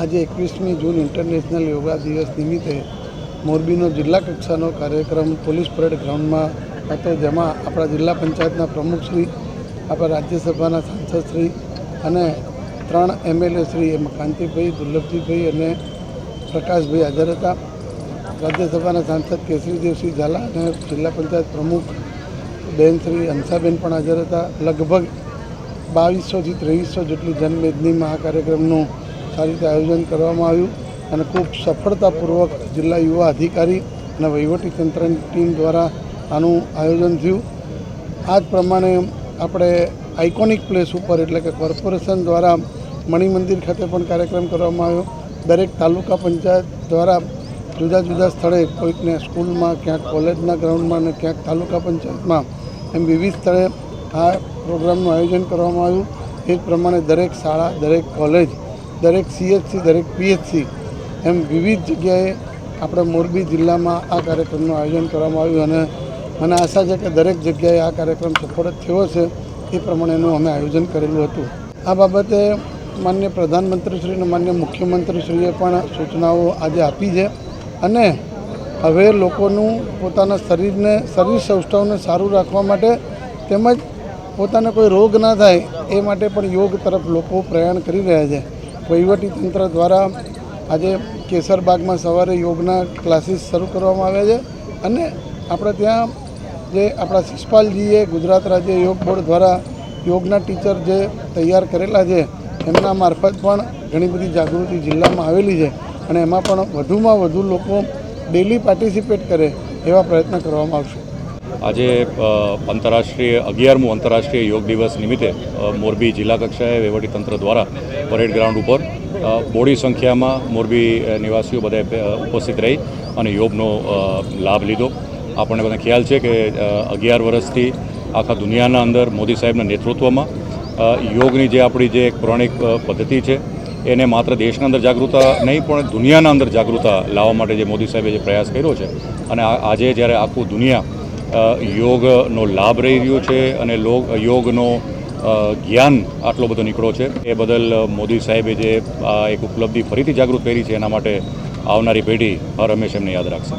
આજે એકવીસમી જૂન ઇન્ટરનેશનલ યોગા દિવસ નિમિત્તે મોરબીનો જિલ્લા કક્ષાનો કાર્યક્રમ પોલીસ પરેડ ગ્રાઉન્ડમાં હતો, જેમાં આપણા જિલ્લા પંચાયતના પ્રમુખશ્રી આપણા રાજ્યસભાના સાંસદશ્રી અને ત્રણ એમએલએ શ્રી એમાં કાંતિભાઈ, દુર્લભજીભાઈ અને પ્રકાશભાઈ હાજર હતા. રાજ્યસભાના સાંસદ કેસરીદેવસિંહ ઝાલા અને જિલ્લા પંચાયત પ્રમુખ બેન શ્રી હંસાબેન પણ હાજર હતા. લગભગ બાવીસોથી ત્રેવીસો જેટલી જનમેદનીમાં આ કાર્યક્રમનું સારી રીતે આયોજન કરવામાં આવ્યું અને ખૂબ સફળતાપૂર્વક જિલ્લા યુવા અધિકારી અને વહીવટીતંત્રની ટીમ દ્વારા આનું આયોજન થયું. આ જ પ્રમાણે આપણે આઇકોનિક પ્લેસ ઉપર એટલે કે કોર્પોરેશન દ્વારા મણિમંદિર ખાતે પણ કાર્યક્રમ કરવામાં આવ્યો. દરેક તાલુકા પંચાયત દ્વારા જુદા જુદા સ્થળે કોઈકને સ્કૂલમાં, ક્યાંક કોલેજના ગ્રાઉન્ડમાં અને ક્યાંક તાલુકા પંચાયતમાં એમ વિવિધ સ્થળે આ પ્રોગ્રામનું આયોજન કરવામાં આવ્યું. એ જ પ્રમાણે દરેક શાળા, દરેક કોલેજ દરેક સીએચસી દરેક પીએચસી એમ વિવિધ જગ્યાએ આપણે મોરબી જિલ્લામાં આ કાર્યક્રમનું આયોજન કરવામાં આવ્યું અને મને આશા છે કે દરેક જગ્યાએ આ કાર્યક્રમ સફળ થયો છે, એ પ્રમાણેનું અમે આયોજન કરેલું હતું. આ બાબતે માન્ય પ્રધાનમંત્રીશ્રી અને માન્ય મુખ્યમંત્રીશ્રીએ પણ સૂચનાઓ આજે આપી છે અને હવે લોકોનું પોતાના શરીરને, શરીર સૌષ્ઠવને સારું રાખવા માટે તેમજ પોતાને કોઈ રોગ ના થાય એ માટે પણ યોગ તરફ લોકો પ્રયાણ કરી રહ્યા છે. વહીવટી તંત્ર દ્વારા આજે કેસરબાગમાં સવારે યોગના ક્લાસીસ શરૂ કરવામાં આવ્યા છે અને આપણે ત્યાં જે આપણા શિષપાલજીએ ગુજરાત રાજ્ય યોગ બોર્ડ દ્વારા યોગના ટીચર જે તૈયાર કરેલા છે, એમના મારફત પણ ઘણી બધી જાગૃતિ જિલ્લામાં આવેલી છે અને એમાં પણ વધુમાં વધુ લોકો ડેલી પાર્ટિસિપેટ કરે એવા પ્રયત્ન કરવામાં આવશે. આજે આંતરરાષ્ટ્રીય, અગિયારમું આંતરરાષ્ટ્રીય યોગ દિવસ નિમિત્તે મોરબી જિલ્લા કક્ષાએ વહીવટીતંત્ર દ્વારા પરેડ ગ્રાઉન્ડ ઉપર બોડી સંખ્યામાં મોરબી નિવાસીઓ બધા ઉપસ્થિત રહી અને યોગનો લાભ લીધો. આપણને બધા ખ્યાલ છે કે અગિયાર વર્ષથી આખા દુનિયાના અંદર મોદી સાહેબના નેતૃત્વમાં યોગની જે આપણી જે એક પૌરાણિક પદ્ધતિ છે, એને માત્ર દેશના અંદર જાગૃતતા નહીં, પણ દુનિયાના અંદર જાગૃતતા લાવવા માટે જે મોદી સાહેબે જે પ્રયાસ કર્યો છે, અને આજે જ્યારે આખું દુનિયા યોગનો લાભ રહી રહ્યો છે અને યોગનો જ્ઞાન આટલો બધો નીકળો છે. એ બદલ મોદી સાહેબે જે આ એક ઉપલબ્ધિ ફરીથી જાગૃત કરી છે, એના માટે આવનારી પેઢી હર હંમેશ એમને યાદ રાખશે.